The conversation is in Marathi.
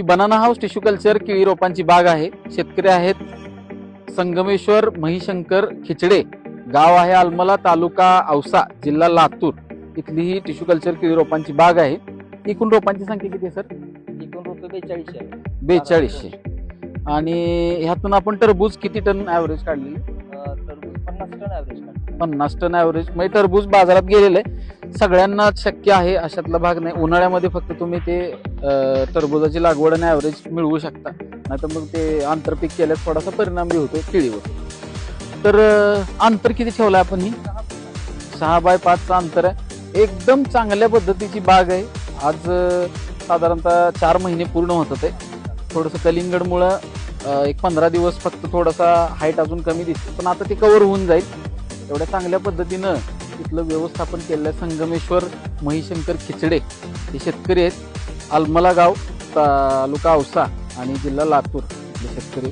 ती बनाना हाऊस टिश्यू कल्चर केळी रोपांची बाग आहे. शेतकरी आहेत संगमेश्वर महिशंकर खिचडे. गाव आहे आलमला तालुका औसा जिल्हा लातूर. इथली ही टिश्यू कल्चर केळी रोपांची बाग आहे. एकूण रोपांची संख्या किती आहे सर? एकूण रुपये बेचाळीसशे बेचाळीसशे आणि ह्यातून आपण टरबूज किती टन ऍव्हरेज काढली अं, टरबूज पन्नास टन ॲव्हरेज पन्नास टन ऍव्हरेज म्हणजे टरबूज बाजारात गेलेलं. आहे सगळ्यांना शक्य आहे अशातला भाग नाही. उन्हाळ्यामध्ये फक्त तुम्ही ते टरबुजाची टरबूजाची लागवड आणि ऍव्हरेज मिळवू शकता. नाहीतर मग ते आंतरपीक केल्यास थोडासा परिणाम बी होतो केळीवर. तर अंतर किती ठेवलं आहे आपण ही? सहा बाय पाचचं अंतर आहे. एकदम चांगल्या पद्धतीची बाग आहे. आज साधारणतः चार महिने पूर्ण होत आहे थोडंसं कलिंगडमुळं एक पंधरा दिवस फक्त थोडासा हाईट अजून कमी दिसते. पण आता ते कव्हर होऊन जाईल. एवढ्या चांगल्या पद्धतीनं तिथलं व्यवस्थापन केलेलं आहे संगमेश्वर महिशंकर खिचडे. हे शेतकरी आहेत. आलमला गाव तालुका औसा आणि जिल्हा लातूर. हे शेतकरी